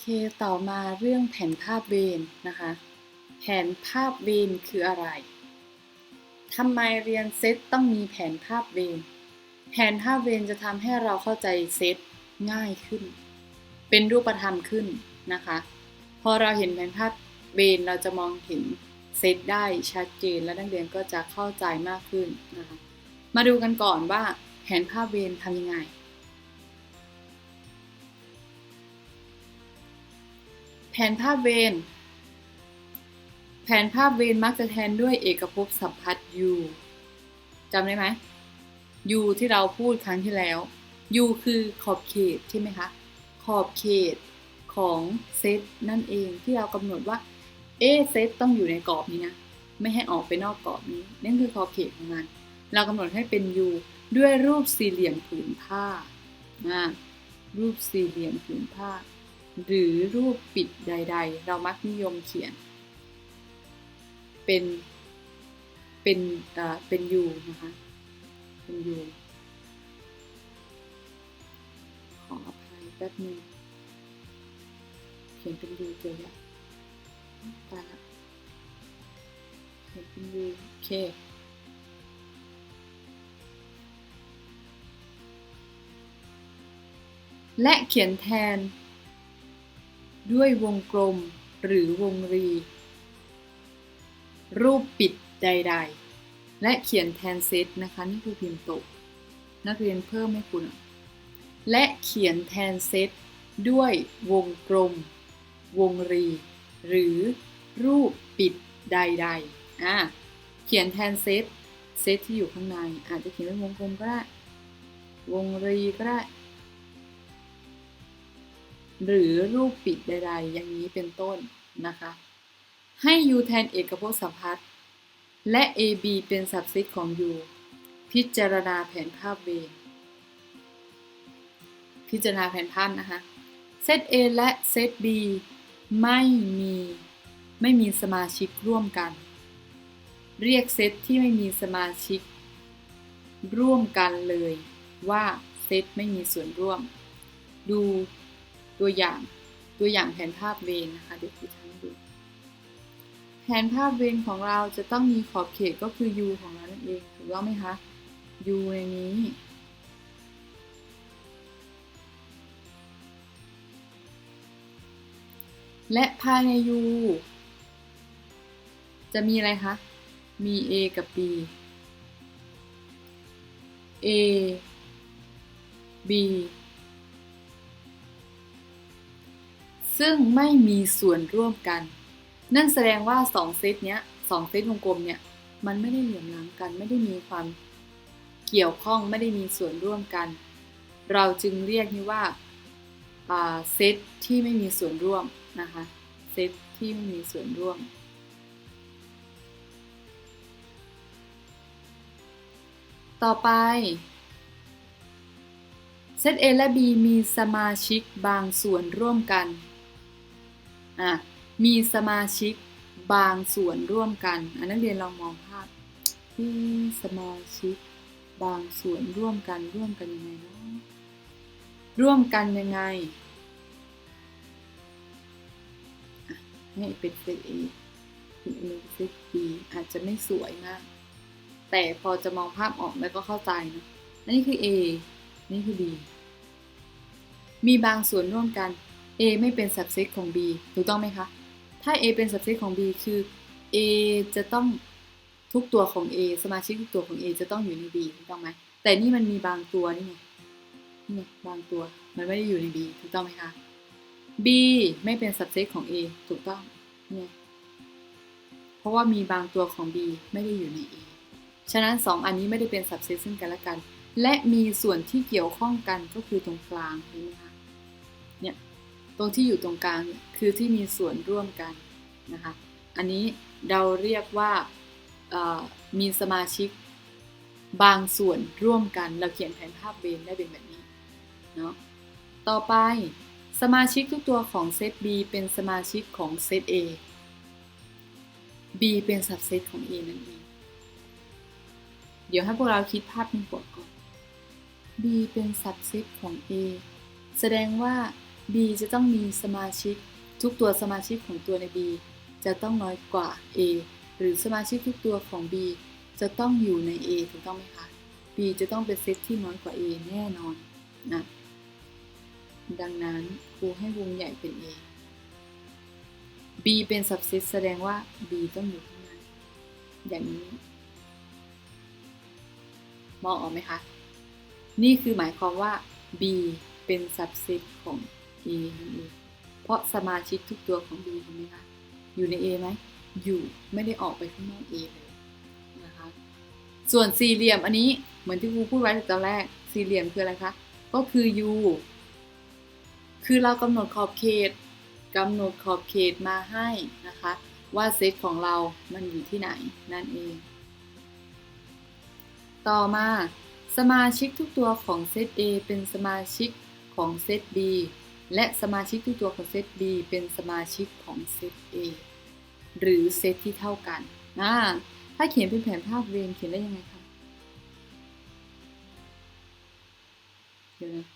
เคต่อมาเรื่องแผนภาพเวนนะคะ แผนภาพเวนคืออะไรทำไมเรียนเซตต้องมีแผนภาพเวนแผนภาพเวนจะทำให้เราเข้าใจเซตง่ายขึ้น เป็นรูปธรรมขึ้นนะคะ พอเราเห็นแผนภาพเวนเราจะมองเห็นเซตได้ชัดเจนและนักเรียนก็จะเข้าใจมากขึ้นนะคะ มาดูกันก่อนว่าแผนภาพเวนทำยังไง แผนภาพเวนแผนภาพเวนมักจะแทนด้วยเอกภพสัมพัทธ์ u จำได้ไหม u ที่เราพูดครั้งที่แล้ว u คือขอบเขตใช่ไหมคะ ขอบเขตของเซตนั่นเองที่เรากำหนดว่า เอเซตต้องอยู่ในกรอบนี้นะ ไม่ให้ออกไปนอกกรอบนี้ นั่นคือขอบเขตของมัน เรากำหนดให้เป็น u ด้วยรูปสี่เหลี่ยมผืนผ้านะรูปสี่เหลี่ยมผืนผ้า หรือรูปปิดใด ๆ เรามักนิยมเขียน เป็น เป็นเอ่อเป็น u นะคะ เป็น u ขออภัยแป๊บนึงเขียนเป็น u ตัวใหญ่ตายละเขียนเป็น u โอเคและเขียนแทน ด้วยวงกลมหรือวงรี รูปปิดใด ๆ และเขียนแทนเซตนะคะ นี่คือพิมพ์ตก นักเรียนเพิ่มให้คุณ และเขียนแทนเซตด้วยวงกลม วงรี หรือรูปปิดใดๆอะเขียนแทนเซตเซตที่อยู่ข้างใน อาจจะเขียนเป็นวงกลมก็ได้ วงรีก็ได้ หรือรูปปิดใดๆ อย่างนี้เป็นต้นนะคะ ให้ u แทนเอกภพสัมพัทธ์และ ab เป็นสับเซตของ u พิจารณาแผนภาพเวนพิจารณาแผนภาพนะคะ เซต A และเซต B ไม่มีไม่มีสมาชิกร่วมกัน เรียกเซตที่ไม่มีสมาชิก ร่วมกันเลยว่าเซตไม่มีส่วนร่วม ดู ตัวอย่างตัวอย่างแผนภาพเวนนะคะเดี๋ยวครูทำให้ดู แผนภาพเวนของเราจะต้องมีขอบเขตก็คือ u ของเรานั่นเองถูกต้องไหมคะ u ในนี้ และภายใน u จะมีอะไรคะ มี a กับ b a b ซึ่งไม่มีส่วนร่วมกัน นั่นแสดงว่า2เซตเนี้ย2เซตวงกลมเนี่ยมันไม่ได้เหลื่อมล้ำกัน ไม่ได้มีความเกี่ยวข้องไม่ได้มีส่วนร่วมกัน เราจึงเรียกนี้ว่าเซตที่ไม่มีส่วนร่วมนะคะเซตที่ไม่มีส่วนร่วม ต่อไปเซต A และ B มีสมาชิกบางส่วนร่วมกัน อะมีสมาชิกบางส่วนร่วมกันอันนักเรียนลองมองภาพที่สมาชิกบางส่วนร่วมกันร่วมกันยังไงเนาะร่วมกันยังไงนี่เป็นเซต A อีกหนึ่งเซต B อาจจะไม่สวยมาก แต่พอจะมองภาพออกแล้วก็เข้าใจนะนนี้คือ A นี่คือ B มีบางส่วนร่วมกัน A ไม่เป็น subset ของ B ถูกต้องไหมคะ ถ้า A เป็น subset ของ B คือ A จะต้องทุกตัวของ A สมาชิกทุกตัวของ A จะต้องอยู่ใน B ถูกต้องไหม แต่นี่มันมีบางตัวนี่ไง นี่ไงบางตัว มันไม่ได้อยู่ใน B ถูกต้องไหมคะ B ไม่เป็น subset ของ A ถูกต้องเนี่ยเพราะว่ามีบางตัวของ B ไม่ได้อยู่ใน A ฉะนั้น 2 อันนี้ไม่ได้เป็น subset ซึ่งกันและกัน และมีส่วนที่เกี่ยวข้องกันก็คือตรงกลางเห็นไหมคะ ตรงที่อยู่ตรงกลางคือที่มีส่วนร่วมกันนะคะ อันนี้เราเรียกว่ามีสมาชิกบางส่วนร่วมกัน เราเขียนแผนภาพเวนได้เป็นแบบนี้เนาะ ต่อไปสมาชิกทุกตัวของเซต B เป็นสมาชิกของเซต A B เป็นสับเซตของ A นั่นเอง เดี๋ยวให้พวกเราคิดภาพในหัวก่อน B เป็นสับเซตของ A แสดงว่า B จะต้องมีสมาชิก ทุกตัวสมาชิกของตัวใน B จะต้องน้อยกว่า A หรือสมาชิกทุกตัวของ B จะต้องอยู่ใน A ถูกต้องไหมคะ B จะต้องเป็นเซตที่น้อยกว่า A แน่นอนนะ ดังนั้นครูให้วงใหญ่เป็น A B เป็น subset แสดงว่า B ต้องอยู่ข้างในอย่างนี้มองออกไหมคะ นี่คือหมายความว่า B เป็น subset ของ A นั่นเองเพราะสมาชิกทุกตัวของ B เห็นไหมคะอยู่ใน A ไหมอยู่ไม่ได้ออกไปข้างนอก A เลยนะคะส่วนสี่เหลี่ยมอันนี้เหมือนที่ครูพูดไว้ตอนแรกสี่เหลี่ยมคืออะไรคะก็คือ U คือเรากำหนดขอบเขตกำหนดขอบเขตมาให้นะคะ ว่าเซตของเรามันอยู่ที่ไหนนั่นเอง ต่อมาสมาชิกทุกตัวของเซต A เป็นสมาชิกของเซต B และสมาชิกทุกตัวของเซต B เป็นสมาชิกของเซต A หรือเซตที่เท่ากันนะถ้าเขียนเป็นแผนภาพเรียนเขียนได้ยังไงคะเดี๋ยวนะ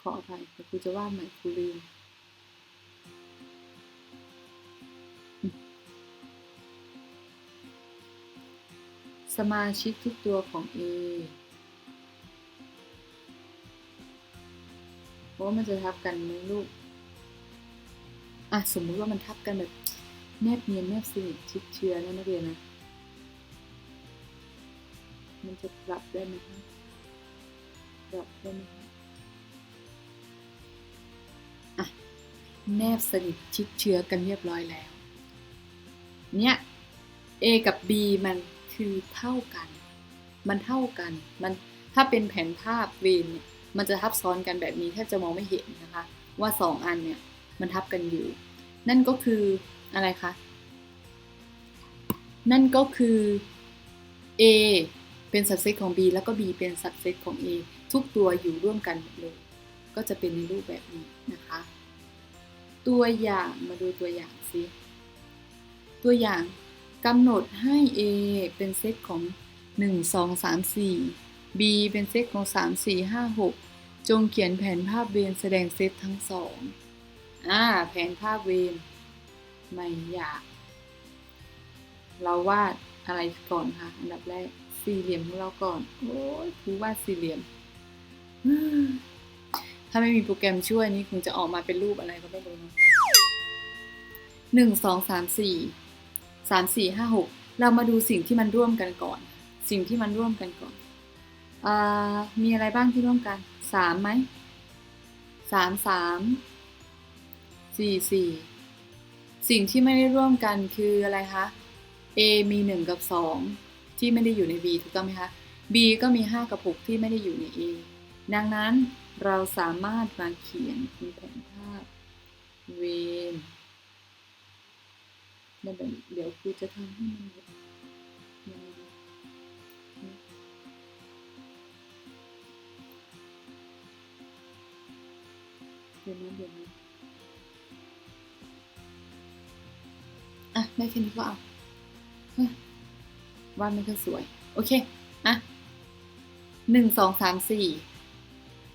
ขออภัยครูจะวาดใหม่ครูลืมสมาชิกทุกตัวของ A ว่ามันจะทับกันไหมลูก อะสมมุติว่ามันทับกันแบบแนบเนียนแนบสนิทชิดเชื้อนะนักเรียนนะ มันจะปรับได้ไหมคะปรับได้ไหมคะอะแนบสนิทชิดเชื้อกันเรียบร้อยแล้ว เนี่ย A กับ B มันคือเท่ากัน มันเท่ากัน มันถ้าเป็นแผนภาพเวนเนี่ย มันจะทับซ้อนกันแบบนี้แทบจะมองไม่เห็นนะคะ ว่าสองอันเนี่ยมันทับกันอยู่ นั่นก็คืออะไรคะ นั่นก็คือ A เป็น subset ของ B แล้วก็ B เป็น subset ของ A ทุกตัวอยู่ร่วมกันหมดเลย ก็จะเป็นในรูปแบบนี้นะคะ ตัวอย่างมาดูตัวอย่างสิตัวอย่างกำหนดให้ A เป็นเซตของ 1 2 3 4 B เป็นเซตของ 3 4 5 6 จงเขียนแผนภาพเวนแสดงเซตทั้งสองอ่าแผนภาพเวนไม่อยาก เราวาดอะไรก่อนคะอันดับแรกสี่เหลี่ยมของเราก่อน โอ้ยครูวาดสี่เหลี่ยม ถ้าไม่มีโปรแกรมช่วยนี่คงจะออกมาเป็นรูปอะไรก็ไม่รู้หนึ่งสองสามสี่สามสี่ห้าหกเรามาดูสิ่งที่มันร่วมกันก่อน สิ่งที่มันร่วมกันก่อน มีอะไรบ้างที่ร่วมกันสามไหมสามสามสี่สี่สิ่งที่ไม่ได้ร่วมกันคืออะไรคะ A มีหนึ่งกับสองที่ไม่ได้อยู่ใน B ถูกต้องไหมคะ B ก็มีห้ากับหกที่ไม่ได้อยู่ใน A ดังนั้นเราสามารถมาเขียนเป็นแผนภาพเวนเดี๋ยวเดี๋ยวครูจะทำให้มัน เดี๋ยวนเดี๋ยวนะอะได้แค่นี้ก็เอาวาดไม่ค่อยสวย โอเคอะหนึ่งสองสามสี่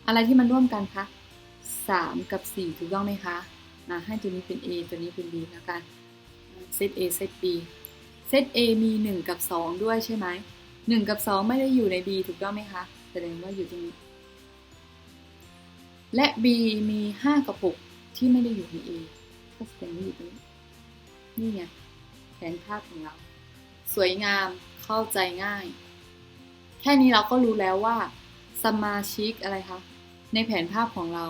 อะไรที่มันร่วมกันคะสามกับสี่ถูกต้องไหมคะอะให้ตัวนี้เป็น A ตัวนี้เป็น B แล้วกันเซต A เซต B เซต A มี 1 กับ 2 ด้วยใช่ไหม1กับ 2 ไม่ได้อยู่ใน B ถูกต้องไหมคะ แสดงว่าอยู่ตรงนี้ และ B มี 5 กับ 6 ที่ไม่ได้อยู่ใน A ก็แสดงว่าอยู่ตรงนี้นี่ไงแผนภาพของเรา สวยงามเข้าใจง่าย แค่นี้เราก็รู้แล้วว่า สมาชิกอะไรคะในแผนภาพของเรา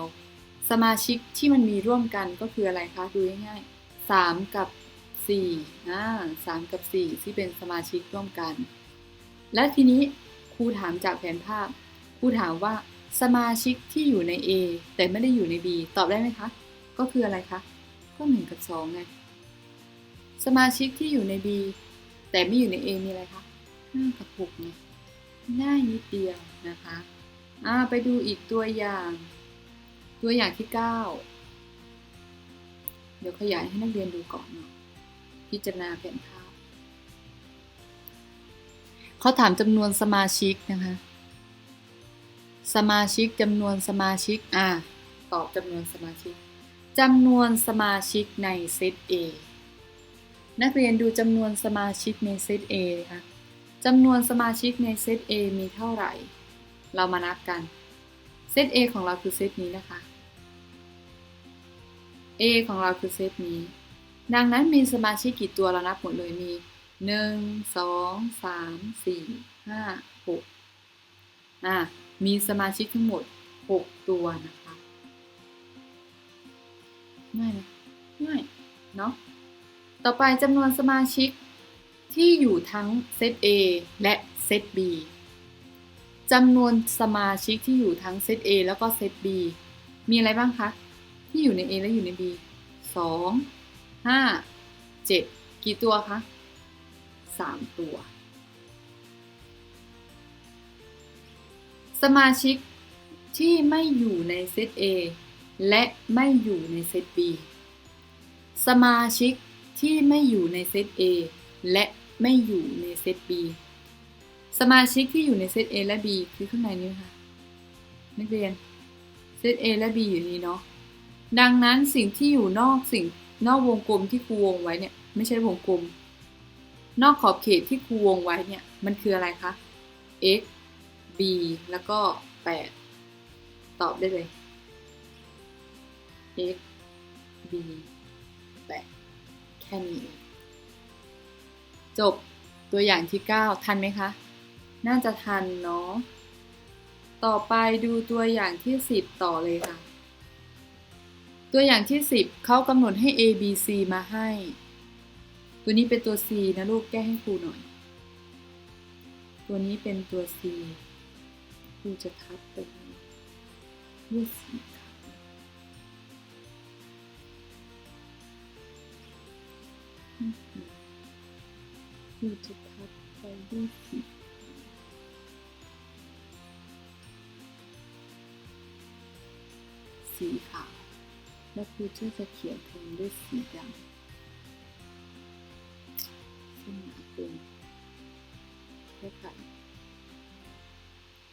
สมาชิกที่มันมีร่วมกันก็คืออะไรคะดูง่ายๆ3กับสี่อ่าสามกับสี่ที่เป็นสมาชิกร่วมกัน และทีนี้ครูถามจากแผนภาพครูถามว่า สมาชิกที่อยู่ใน A แต่ไม่ได้อยู่ใน B ตอบได้ไหมคะ ก็คืออะไรคะก็หนึ่งกับสองไงสมาชิกที่อยู่ใน B แต่ไม่อยู่ใน A มีอะไรคะห้ากับหกไงง่ายนิดเดียวนะคะอ่าไปดูอีกตัวอย่าง ตัวอย่างที่เก้าเดี๋ยวขยายให้นักเรียนดูก่อนเนาะพิจารณาแผนภาพเขาถามจำนวนสมาชิกนะคะ สมาชิกจำนวนสมาชิก อ่าตอบจำนวนสมาชิกจำนวนสมาชิกในเซต A นักเรียนดูจำนวนสมาชิกในเซต A ค่ะจำนวนสมาชิกในเซต A มีเท่าไหร่ เรามานับกัน เซต A ของเราคือเซตนี้นะคะ A ของเราคือเซตนี้ ดังนั้นมีสมาชิกกี่ตัวเรานับหมดเลยมี 1 2 3 4 5 6อะ มีสมาชิกทั้งหมด 6 ตัวนะคะง่ายไหมง่ายเนาะต่อไปจำนวนสมาชิกที่อยู่ทั้งเซต A และเซต B จำนวนสมาชิกที่อยู่ทั้งเซต A แล้วก็เซต B มีอะไรบ้างคะ ที่อยู่ใน A และอยู่ใน B 2 5 7 กี่ตัวคะ 3 ตัว สมาชิกที่ไม่อยู่ในเซต A และไม่อยู่ในเซต B สมาชิกที่ไม่อยู่ในเซต A และไม่อยู่ในเซต B สมาชิกที่อยู่ในเซต A และ B คือข้างในนี้นะคะนักเรียน เซต A และ B อยู่นี้เนาะ ดังนั้นสิ่งที่อยู่นอกสิ่งนอกวงกลมที่ครูวงไว้เนี่ย ไม่ใช่วงกลม นอกขอบเขตที่ครูวงไว้เนี่ย มันคืออะไรคะ x b แล้วก็ 8 ตอบได้เลย x b 8แค่นี้เองจบตัวอย่างที่ 9 ทันไหมคะ น่าจะทันเนาะ ต่อไปดูตัวอย่างที่ 10 ต่อเลยค่ะ ตัวอย่างที่ 10 เขากำหนดให้ a b c มาให้ ตัวนี้เป็นตัว c นะลูกแก้ให้ครูหน่อย ตัวนี้เป็นตัว c ครูจะทับไปด้วยสีขาวครูจะทับไปด้วยสีสีขาวแล้วครูจะจะเขียนแทนด้วยสีดำส้นาเกินแค่ไข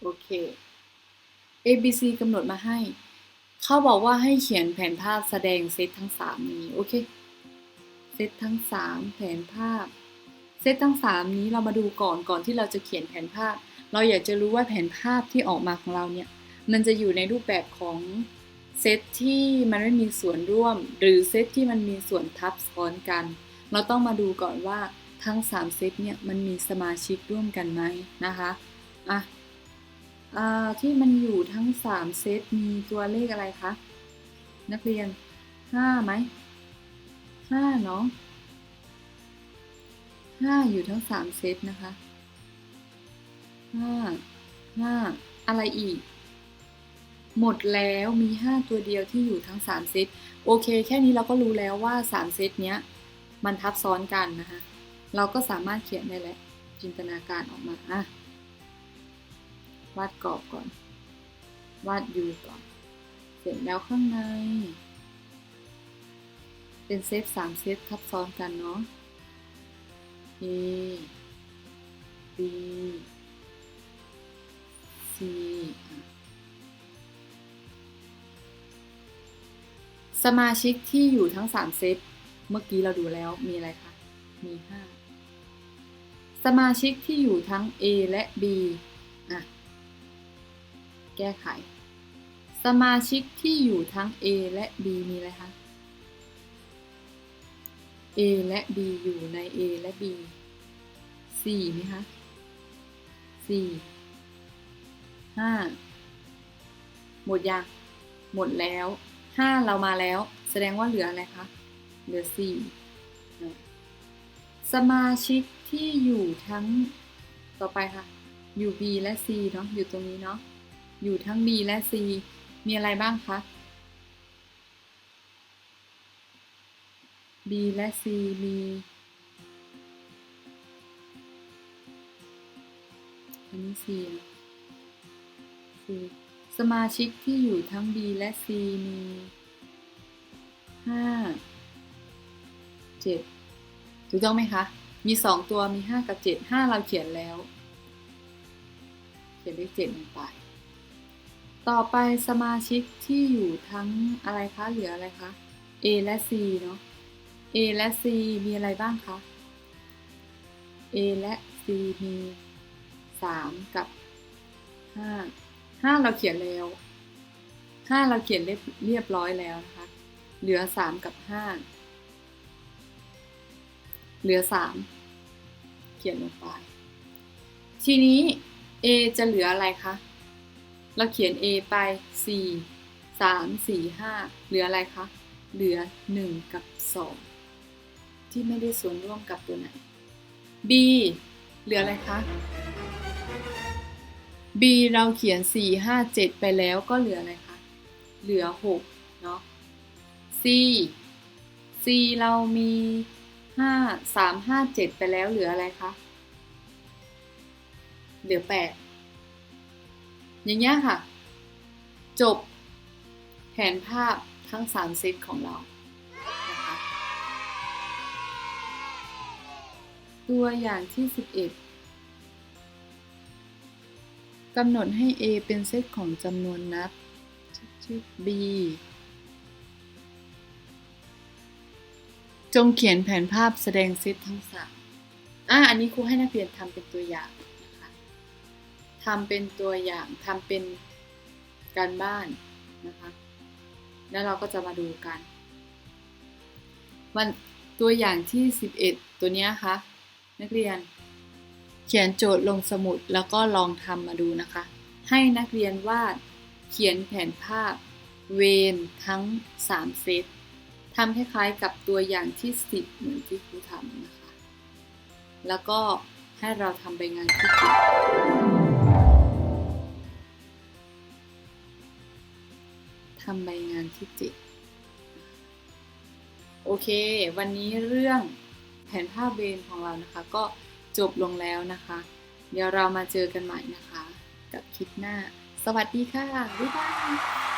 โอเค A B C กำหนดมาให้ เขาบอกว่าให้เขียนแผนภาพแสดงเซตทั้ง3นี้ โอเค เซตทั้ง3แผนภาพ เซตทั้ง3นี้เรามาดูก่อนก่อนที่เราจะเขียนแผนภาพ เราอยากจะรู้ว่าแผนภาพที่ออกมาของเราเนี่ย มันจะอยู่ในรูปแบบของเซตที่มันไม่มีส่วนร่วม หรือเซตที่มันมีส่วนทับซ้อนกัน เราต้องมาดูก่อนว่าทั้ง 3 เซตเนี่ยมันมีสมาชิกร่วมกันไหมนะคะ อะ ที่มันอยู่ทั้ง 3 เซตมีตัวเลขอะไรคะ นักเรียน 5 ไหม5เนาะ5อยู่ทั้ง 3 เซตนะคะ 5 5 อะไรอีก หมดแล้วมี 5 ตัวเดียวที่อยู่ทั้ง 3 เซต โอเค แค่นี้เราก็รู้แล้วว่า 3 เซตเนี้ย มันทับซ้อนกันนะคะ เราก็สามารถเขียนได้แล้วจินตนาการออกมาอะ วาดกรอบก่อน วาดยูก่อน เสร็จแล้วข้างใน เป็นเซตสามเซตทับซ้อนกันเนาะ A B C สมาชิกที่อยู่ทั้ง 3 เซต เมื่อกี้เราดูแล้วมีอะไรคะ มี 5 สมาชิกที่อยู่ทั้ง A และ B ก้ไข สมาชิกที่อยู่ทั้ง A และ B มีอะไรคะ A และ B อยู่ใน A และ B 4ไหมคะ4 5หมดยังหมดแล้ว5เรามาแล้ว แสดงว่าเหลืออะไรคะเหลือ4สมาชิกที่อยู่ทั้งต่อไปค่ะ อยู่ B และ C เนาะอยู่ตรงนี้เนาะ อยู่ทั้ง B และ C มีอะไรบ้างคะ B และ C มี อันนี้ C C สมาชิกที่อยู่ทั้ง B และ C มีห้าเจ็ดถูกต้องไหมคะ มีสองตัวมีห้ากับเจ็ดห้าเราเขียนแล้ว เขียนเลขเจ็ดลงไป ต่อไปสมาชิกที่อยู่ทั้งอะไรคะเหลืออะไรคะ A และ C เนาะ A และ C มีอะไรบ้างคะ A และ C มีสามกับห้าห้าเราเขียนแล้วห้าเราเขียนเรียบเรียบร้อยแล้วนะคะ เหลือสามกับห้าเหลือสามเขียนลงไป ทีนี้ A จะเหลืออะไรคะ เราเขียน A ไปสี่สามสี่ห้าเหลืออะไรคะ เหลือหนึ่งกับสองที่ไม่ได้ส่วนร่วมกับตัวไหน B เหลืออะไรคะ B เราเขียน 4 5 7 ไปแล้วก็เหลืออะไรคะ เหลือ 6 เนาะ C C เรามี 5 3 5 7 ไปแล้วเหลืออะไรคะ เหลือ 8 อย่างเงี้ยค่ะ จบแผนภาพทั้ง 3 เซตของเรานะคะตัวอย่างที่ 11กำหนดให้ A เป็นเซตของจำนวนนับ B จงเขียนแผนภาพแสดงเซตทั้งสามอะอันนี้ครูให้นักเรียนทำเป็นตัวอย่าง ทำเป็นตัวอย่างทำเป็นการบ้านนะคะ แล้วเราก็จะมาดูกัน วันตัวอย่างที่ 11 ตัวนี้คะนักเรียน เขียนโจทย์ลงสมุดแล้วก็ลองทำมาดูนะคะ ให้นักเรียนวาดเขียนแผนภาพเวนทั้ง 3 เซตทำคล้ายๆกับตัวอย่างที่ 10 เหมือนที่ครูทำนะคะ แล้วก็ให้เราทำใบงานที่เจ็ดำใบงานที่7โอเค วันนี้เรื่องแผนภาพเบนของเรานะคะ ก็จบลงแล้วนะคะ เดี๋ยวเรามาเจอกันใหม่นะคะ กับคลิปหน้า สวัสดีค่ะ บ๊ายบาย